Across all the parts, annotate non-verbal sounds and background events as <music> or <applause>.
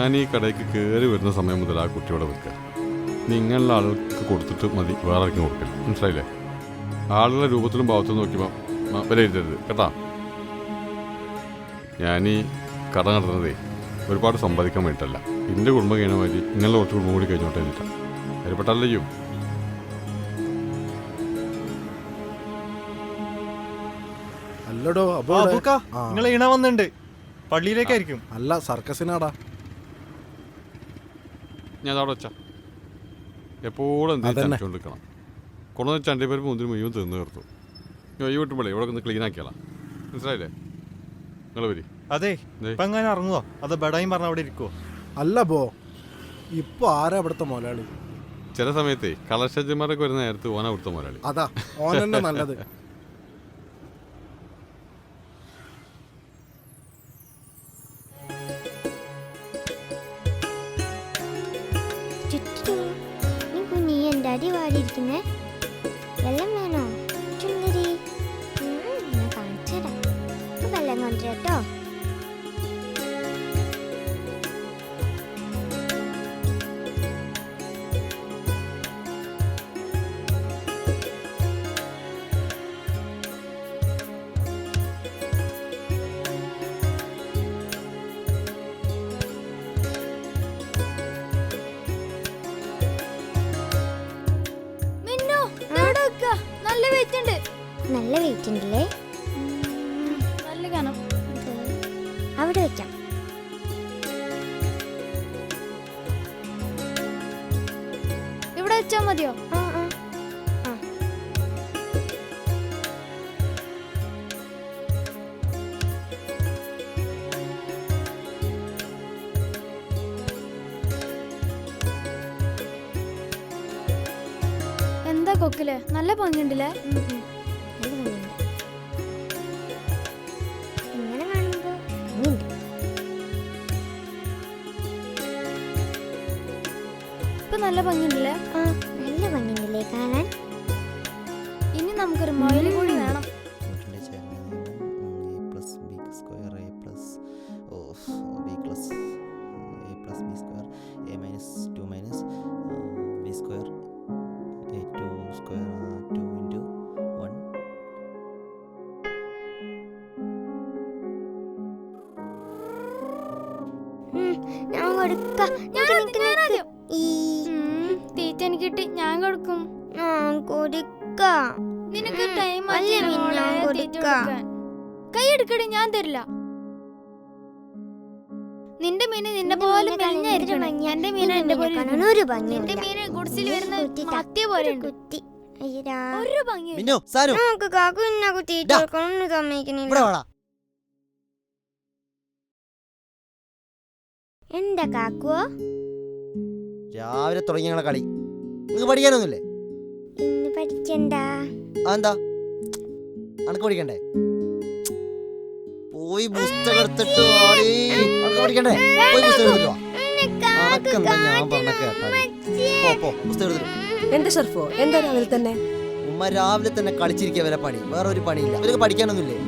ഞാൻ ഈ കടയ്ക്ക് കയറി വരുന്ന സമയം മുതൽ ആ കുട്ടിയോടെ വെക്കുക നിങ്ങളുടെ ആളുകൾക്ക് കൊടുത്തിട്ട് മതി. വേറെ ആർക്കും കൊടുക്കില്ല മനസ്സിലായില്ലേ? ആളുകളുടെ രൂപത്തിലും ഭാവത്തിലും നോക്കിയപ്പോൾ വിലയിരുത്തരുത്. കേട്ടാ? ഞാൻ ഈ കട നടത്തുന്നതേ ഒരുപാട് സമ്പാദിക്കാൻ വേണ്ടിയിട്ടല്ല. എന്റെ കുടുംബം കഴിഞ്ഞ മാതിരി നിങ്ങളുടെ കുറച്ച് കുടുംബം കൂടി കഴിഞ്ഞോട്ടെ എന്നിട്ടാണ് അതിൽപ്പെട്ടല്ലയ്യോ അല്ലടോ അപ്പൊ. നിങ്ങൾ ഇണ വന്നിട്ടുണ്ട് പള്ളിയിലേക്കായിരിക്കും. അല്ല സർക്കസിനാടാ. ഞാൻ അവിടെ വെച്ചാ. എപ്പോഴും എന്തെങ്കിലും കൊണ്ടു വെച്ചാൽ കൊണ്ടുവന്ന് ചണ്ടിപ്പരിപ്പ് മുന്തിരി മുഴുവൻ തിന്നു തീർത്തു. ഈ വിട്ടുമ്പോഴേ ഇവിടെ ഒന്ന് ക്ലീൻ ആക്കിയാളാ. മനസ്സിലായില്ലേ? നിങ്ങൾ വരി. അതെ അങ്ങനെ എങ്ങനെ ഇറങ്ങുവോ? അത് ബടായും പറഞ്ഞ അവിടെ ഇരിക്കുവോ? അല്ല പോ. ഇപ്പൊ ആരാ ഇവിടുത്തെ മുതലാളി? ചില സമയത്തെ കളക്ഷന്മാരൊക്കെ വരുന്ന നേരത്ത് ഓന അവിടുത്തെ മുതലാളി. അതാ ഓനെന്നെ നല്ലത്. അടി വാടിയിരിക്കുന്നേ വെള്ളം ഉണ്ടല്ലേ നല്ല ഗാനം അവിടെ വെക്കാം. ഇവിടെ വെച്ചാ മതിയോ? ആ ആ ആ. എന്താ കൊക്കിൽ? നല്ല ഭംഗിയുണ്ടല്ലേ? ഇപ്പൊ നല്ല ഭംഗിയുണ്ടല്ലേ? ആ നല്ല ഭംഗിയുണ്ടല്ലേ കാണാൻ? ഇനി നമുക്കൊരു മൊയിൽ കൂടി വേണം. ഞാൻ കൊടുക്കാം ഞാൻ തീറ്റ എനിക്ക് കിട്ടി ഞാൻ കൊടുക്കും. ഞാൻ കൊടുക്കാം. നിനക്ക് ടൈം കൈയെടുക്കടി ഞാൻ കൊടുക്കാം. കൈ എടുക്കടി ഞാൻ തരില്ല. നിന്റെ മീന് നിന്നെ പോലെ മെലിഞ്ഞായിരിക്കണം. എന്റെ മീൻ എന്റെ പോലെ. ഒരു നിന്റെ ഭംഗിയില്ല മീന് ഗുഡ്സിൽ വരുന്ന കുത്തി, മത്തിയ പോലെ ഒരു കുത്തി ഒരു ഭംഗി മിന്നു സാനു നമുക്ക് കാക്കു ഇന്ന കുത്തിയിട്ട്. കൊടുക്കണം സമ്മതിക്കണില്ല. എന്താ കാക്കുവോ? രാവിലെ തുടങ്ങിയ കളി. നിങ്ങൾക്ക് പഠിക്കാനൊന്നുമില്ലേ? ഇന്ന് പഠിക്കണ്ട. അതെന്താ? അനക്ക് പഠിക്കണ്ടേ? പോയി പുസ്തകം എടുത്തിട്ട് വാടി. അനക്ക് പഠിക്കണ്ടേ? പോയി പുസ്തകം എടുത്തിട്ട് വാ. അനക്കെന്താ ഞാൻ പറഞ്ഞ കേട്ടാ പോ പോ പുസ്തകം എടുത്തിട്ട് വാ. എന്താ ഷർഫോ എന്താ രാവിലെ തന്നെ? ഉമ്മ രാവിലെ തന്നെ കളിച്ചിരിക്കുക വരെ പണി. വേറെ ഒരു പണിയില്ല. ഇവർക്ക് പഠിക്കാനൊന്നുമില്ലേ?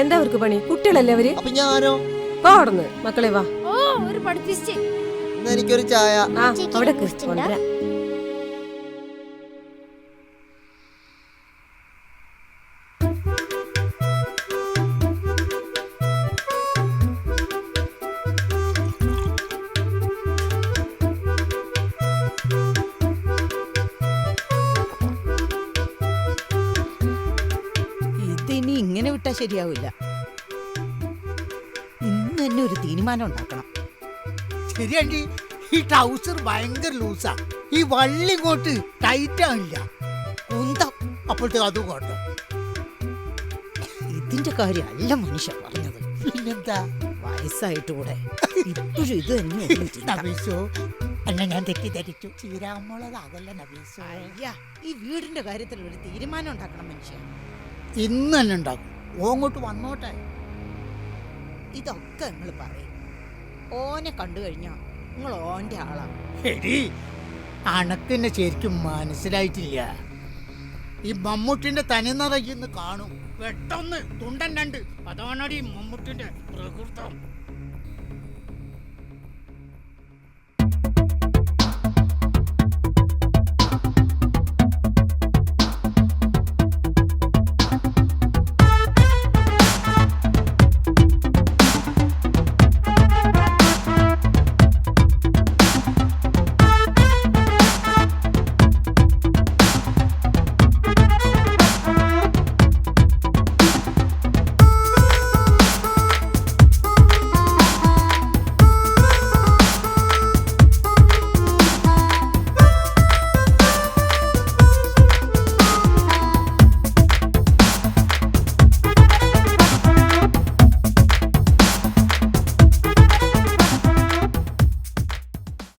എന്താ അവർക്ക് പണി? കുട്ടികളല്ലേ അവർ? അപ്പൊ ഞാനോ? പോടന്ന് മക്കളെ വാ. ഓ ഒരു പഠിപ്പിച്ച്. എനിക്കൊരു ചായ. ആ അവിടെ? കൊണ്ടുവരാം. ഇങ്ങനെ വിട്ടാ ശരിയാവില്ല. ഇന്ന് തന്നെ ഒരു തീരുമാനം ഉണ്ടാക്കണം. ശരിയാണ്ടി ഈ ട്രൗസർ ഭയങ്കര ലൂസാ ഈ വള്ളി ഇങ്ങോട്ട് ടൈറ്റ് ആവില്ല. കുന്തം അപ്പോഴത്തെ അതും കോട്ടോ ഇതിന്റെ കാര്യമല്ല മനുഷ്യ പറഞ്ഞത്. പിന്നെന്താ? വയസ്സായിട്ട് കൂടെ <laughs> ഇപ്പോഴും ഇത് തന്നെ അല്ല നബീസോ എന്നെ ഞാൻ തെറ്റിദ്ധരിച്ചു. ചീരാമുളക് അതല്ല നബീസോ അയ്യ, ഈ വീടിന്റെ കാര്യത്തിൽ ഒരു തീരുമാനം ഉണ്ടാക്കണം മനുഷ്യ. ഇന്ന് തന്നെ ഉണ്ടാക്കും. ഓ അങ്ങോട്ട് വന്നോട്ടെ. ഇതൊക്കെ നിങ്ങൾ പറയും. ഓനെ കണ്ടു കഴിഞ്ഞാ നിങ്ങൾ ഓന്റെ ആളാണ് അണക്കെന്നെ ശരിക്കും മനസ്സിലായിട്ടില്ല. ഈ മമ്മൂട്ടിന്റെ തനിനിറയിന്ന് കാണും. പെട്ടെന്ന് തുണ്ടൻ രണ്ട്. അതാണടി മമ്മൂട്ടിന്റെ പ്രകൃതം.